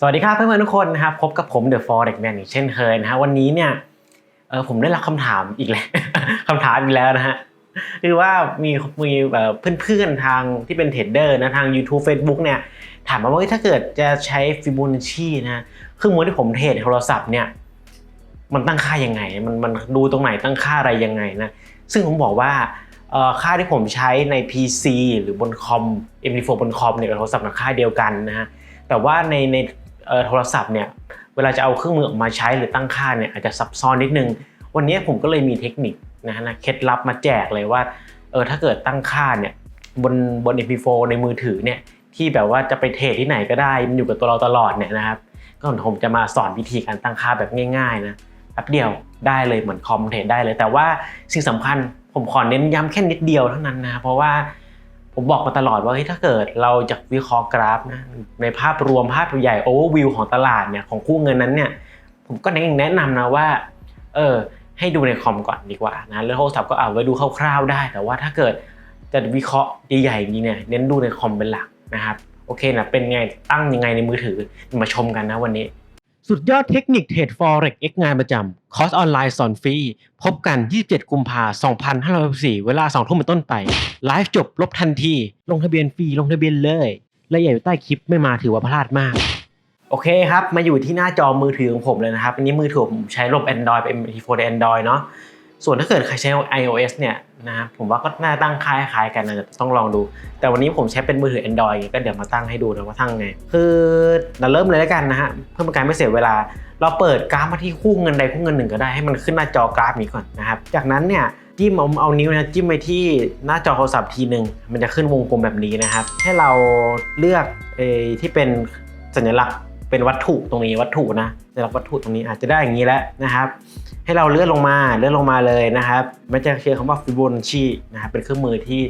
สวัสดีครับเพื่อนๆทุกคนนะครับพบกับผม The Forex Man อีกเช่นเคยนะฮะวันนี้เนี่ยเออผมได้รับคำถามอีกแล้วคำถามอีกแล้วนะฮะคือว่ามีมีเอ่อเพื่อนๆทางที่เป็นเทรดเดอร์นะทาง YouTube Facebook เนี่ยถามมาว่าถ้าเกิดจะใช้ฟิโบนัชชีนะเครื่องมือที่ผมเทรดโทรศัพท์เนี่ยมันตั้งค่ายังไง มันมันดูตรงไหนตั้งค่าอะไรยังไงนะซึ่งผมบอกว่าค่าที่ผมใช้ใน PC หรือบนคอม MD4 บนคอมเนี่ยกับโทรศัพท์มันค่าเดียวกันนะฮะแต่ว่าในใน โทรศัพท์เนี่ยเวลาจะเอาเครื่องมือออกมาใช้หรือตั้งค่าเนี่ยอาจจะซับซ้อนนิดนึง วันนี้ผมก็เลยมีเทคนิคนะฮะเคล็ดลับมาแจกเลยว่าเออถ้าเกิดตั้งค่าเนี่ยบนบน MP4 ในมือถือเนี่ยที่แบบว่าจะไปเทรดที่ไหนก็ได้มันอยู่กับตัวเราตลอดเนี่ยนะครับก็ผมจะมาสอนวิธีการตั้งค่าแบบง่าย ๆนะแป๊บเดียวได้เลยเหมือนคอมเทรดได้เลย แต่ว่าสิ่งสำคัญผมขอเน้นย้ำแค่นิดเดียวเท่านั้นนะเพราะว่า ผมบอกมาตลอดว่าเฮ้ยถ้าเกิดเราจะวิเคราะห์กราฟนะในภาพรวมภาพใหญ่โอเวอร์วิวของตลาดเนี่ยของคู่เงินนั้นเนี่ยผมก็แนะนำนะว่าเออให้ดูในคอมก่อนดีกว่านะแล้วโทรศัพท์ก็เอาไว้ดูคร่าวๆได้ แต่ว่าถ้าเกิดจะวิเคราะห์ใหญ่ๆอย่างนี้เนี่ยเน้นดูในคอมเป็นหลักนะครับโอเคนะเป็นไงตั้งยังไงในมือถือมาชมกันนะวันนี้ สุดยอดเทคนิคเทรด Forex X งานประจำคอร์สออนไลน์สอนฟรี พบกัน 27 กุมภาพันธ์2564 เวลา 2 ทุ่มเป็นต้นไป ไลฟ์จบลบทันที ลงทะเบียนฟรี ลงทะเบียนเลยและเอียดอยู่ใต้คลิปไม่มาถือว่าพลาดมาก โอเคครับ มาอยู่ที่หน้าจอมือถือของผมเลยนะครับ อันนี้มือถือผมใช้ระบบ Android เป็น MP4 ใน Android เนาะ ส่วนถ้าเกิดใครใช้ iOS เนี่ยนะครับผมว่าก็น่าตั้งค่าคล้ายๆกันนะต้องลองดู แต่วันนี้ผมใช้เป็นมือถือ Android ก็เดี๋ยวมาตั้งให้ดูนะว่าตั้งไง คือเราเริ่มเลยแล้วกันนะฮะเพื่อเป็นการไม่เสียเวลา เราเปิดกราฟมาที่คู่เงินใดคู่เงินหนึ่งก็ได้ให้มันขึ้นหน้าจอกราฟนี้ก่อนนะครับจากนั้นเนี่ยจิ้มเอาเอานิ้วนะจิ้มไปที่หน้าจอโทรศัพท์ทีหนึ่งมันจะขึ้นวงกลมแบบนี้นะครับ ให้เราเลือกเออที่เป็นสัญลักษณ์เป็นวัตถุตรงนี้วัตถุนะสัญลักษณ์วัตถุตรงนี้อาจจะได้อย่างนี้แล้วนะครับ ให้เราเลื่อนลงมาเลื่อนลงมาเลยนะครับมันจะเขียนคำว่าฟิโบนัชชีนะครับเป็นเครื่องมือที่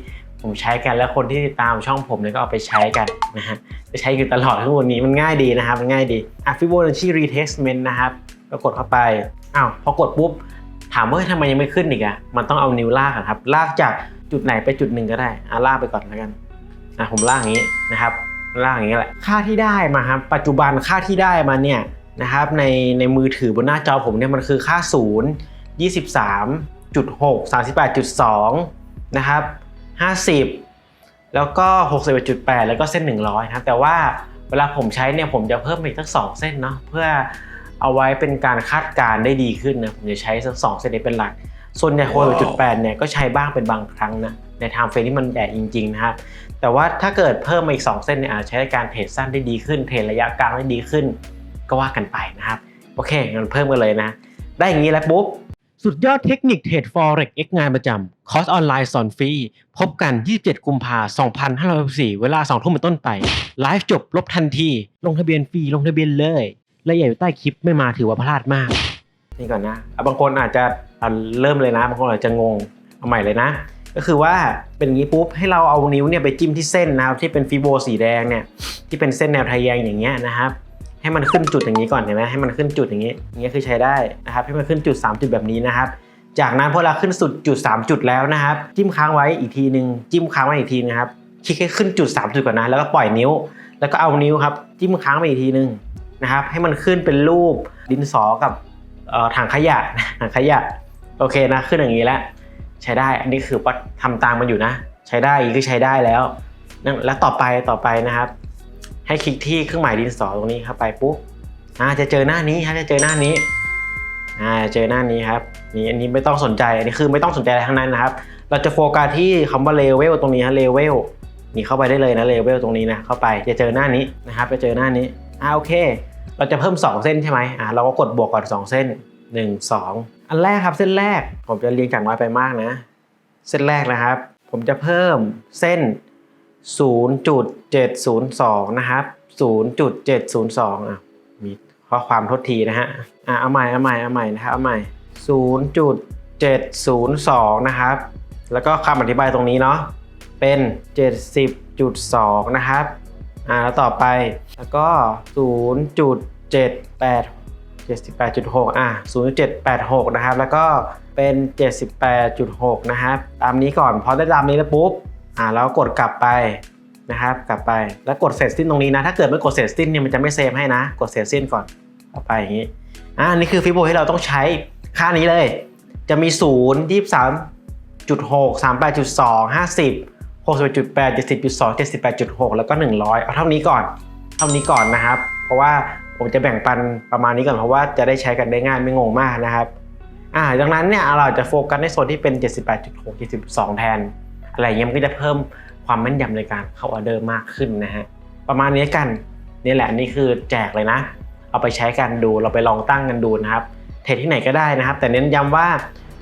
ผมใช้กันแล้วคนที่ติดตามช่องผมเนี่ยก็เอาไปใช้กันนะฮะไปใช้อยู่ตลอดทั้งวันนี้มันง่ายดีนะครับมันง่ายดีอะฟิโบนัชชีรีเทสเมนต์นะครับก็กดเข้าไปอ้าวพอกดปุ๊บถามว่าทำไมยังไม่ขึ้นอีกอะมันต้องเอานิ้วลากครับลากจากจุดไหนไปจุดหนึ่งก็ได้อะลากไปก่อนแล้วกันอะผมลากอย่างนี้นะครับลากอย่างนี้แหละค่าที่ได้มาครับปัจจุบันค่าที่ได้มาเนี่ย นะครับในในมือถือบนหน้าจอผมเนี่ยมันคือค่า 0 23.6 38.2 นะครับ 50 แล้วก็ 61.8 แล้วก็เส้น 100 นะครับ แต่ว่าเวลาผมใช้เนี่ยผมจะเพิ่มอีกสัก 2 เส้นเนาะเพื่อเอาไว้เป็นการคาดการได้ดีขึ้นนะผมจะใช้สัก2เส้นนี้เป็นหลัก ส่วนใหญ่61.8เนี่ยก็ใช้บ้างเป็นบางครั้งนะในไทม์เฟรมที่มันใหญ่จริงๆนะครับแต่ว่าถ้าเกิดเพิ่มมาอีก 2 เส้นเนี่ยอาจใช้ในการเทรดสั้นได้ดีขึ้น เทรดระยะกลางได้ดีขึ้น ก็ว่ากันไปนะครับ โอเคงั้นเพิ่มกันเลยนะ ได้อย่างนี้แล้วปุ๊บ สุดยอดเทคนิคเทรด Forex X งานประจำคอร์สออนไลน์สอนฟรี พบกัน 27 กุมภาพันธ์2564 เวลา 2 ทุ่มเป็นต้นไปไลฟ์จบลบทันที ลงทะเบียนฟรีลงทะเบียนเลยรายละเอียดอยู่ใต้คลิปไม่มาถือว่าพลาดมาก นี่ก่อนนะอะบางคนอาจจะอะเริ่มเลยนะบางคนอาจจะงงเอาใหม่เลยนะ ก็คือว่าเป็นอย่างนี้ปุ๊บให้เราเอานิ้วเนี่ยไปจิ้มที่เส้นนะครับที่เป็นฟิโบสีแดงเนี่ยที่เป็นเส้นแนวทะแยงอย่างเงี้ยนะครับ ให้มันขึ้นจุดอย่างนี้ก่อนเห็นไหมให้มันขึ้นจุดอย่างนี้อย่างนี้คือใช้ได้นะครับให้มันขึ้นจุด 3 จุดแบบนี้นะครับจากนั้นพอเราขึ้นสุดจุด 3 จุดแล้วนะครับ จิ้มค้างไว้อีกทีหนึ่งจิ้มค้างไว้อีกทีนะครับคลิกให้ขึ้นจุด 3 จุดก่อนนะแล้วก็ปล่อยนิ้ว แล้วก็เอานิ้วครับจิ้มค้างไปอีกทีหนึ่งนะครับ ให้มันขึ้นเป็นรูปดินสอกับถังขยะถังขยะโอเคนะขึ้นอย่างนี้แล้วใช้ได้อันนี้คือว่าทำตามมันอยู่นะ ใช้ได้อีกก็ใช้ได้แล้ว แล้วต่อไปต่อไปนะครับ ให้คลิกที่เครื่องหมายดินสอตรงนี้เข้าไปปุ๊บอ่าจะเจอหน้านี้ครับจะเจอหน้านี้อ่าเจอหน้านี้ครับนี่อันนี้ไม่ต้องสนใจอันนี้คือไม่ต้องสนใจอะไรทั้งนั้นนะครับ เราจะโฟกัสที่คำว่าเลเวลตรงนี้ฮะเลเวลนี่เข้าไปได้เลยนะเลเวลตรงนี้นะเข้าไปจะเจอหน้านี้นะครับจะเจอหน้านี้อ่าโอเค เราจะเพิ่ม 2 เส้นใช่ไหมอ่าเราก็กดบวกก่อน 2 เส้น 1 2 อันแรกครับเส้นแรกผมจะเรียงจากน้อยไปมากนะ เส้นแรกนะครับ ผมจะเพิ่มเส้น 0.702 นะครับ 0.702อะมีข้อความทษทีนะฮะอะเอาใหม่เอาใหม่เอาใหม่นะครับเอาใหม่ 0.702 นะครับ แล้วก็คำอธิบายตรงนี้เนาะเป็น 70.2 นะครับอ่าแล้วต่อไปแล้วก็ 0.78 78.6 อะ 0.786 นะครับ แล้วก็เป็น 78.6 นะครับ ตามนี้ก่อน พอได้ตามนี้แล้วปุ๊บ อ่าแล้วกดกลับไปนะครับ กลับไปแล้วกดเสร็จสิ้นตรงนี้นะ ถ้าเกิดไม่กดเสร็จสิ้นเนี่ยมันจะไม่เซฟให้นะ กดเสร็จสิ้นก่อนกลับไปอย่างนี้อ่าอันนี่คือฟิโบที่เราต้องใช้ค่านี้เลย จะมี 0 23.6 38.2 50 61.8 70.2 78.6 แล้วก็ 100 เอาเท่านี้ก่อน เท่านี้ก่อนนะครับ เพราะว่าผมจะแบ่งปันประมาณนี้ก่อนเพราะว่าจะได้ใช้กันได้ง่ายไม่งงมากนะครับอ่าดังนั้นเนี่ยเราจะโฟกัสในโซนที่เป็น 78.6 72 แทน อะไรเงี้ยมันก็จะเพิ่มความแม่นยำในการเข้าออเดอร์มากขึ้นนะฮะประมาณนี้กันนี่แหละนี่คือแจกเลยนะ เอาไปใช้กันดูเราไปลองตั้งกันดูนะครับเทรดที่ไหนก็ได้นะครับ แต่เน้นย้ำว่า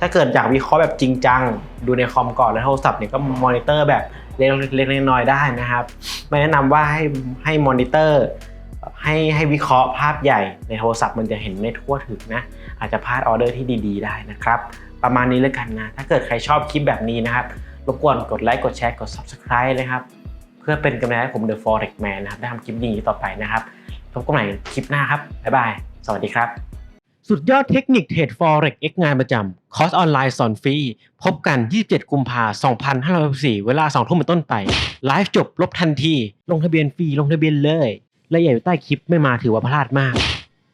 ถ้าเกิดอยากวิเคราะห์แบบจริงจัง ดูในคอมก่อนแล้วโทรศัพท์เนี่ยก็มอนิเตอร์แบบเล็กๆน้อยๆได้นะครับ ไม่แนะนำว่าให้ให้มอนิเตอร์ให้ให้วิเคราะห์ภาพใหญ่ในโทรศัพท์มันจะเห็นไม่ทั่วถึงนะ อาจจะพลาดออเดอร์ที่ดี ๆ ได้นะครับ ประมาณนี้แล้วกันนะ ถ้าเกิดใครชอบคลิปแบบนี้นะครับ รบกวนกดไลค์กดแชร์กด Subscribe นะครับ เพื่อเป็นกำลังใจให้ผม The Forex Man นะครับ ได้ทำคลิปดีๆต่อไปนะครับพบกันใหม่คลิปหน้าครับ บ๊ายบาย สวัสดีครับ สุดยอดเทคนิคเทรด Forex X งานประจำคอร์สออนไลน์สอนฟรี พบกัน 27 กุมภาพันธ์2564 เวลา 2 ทุ่มเป็นต้นไป ไลฟ์จบลบทันที ลงทะเบียนฟรีลงทะเบียนเลยรายละเอียดอยู่ใต้คลิปไม่มาถือว่าพลาดมาก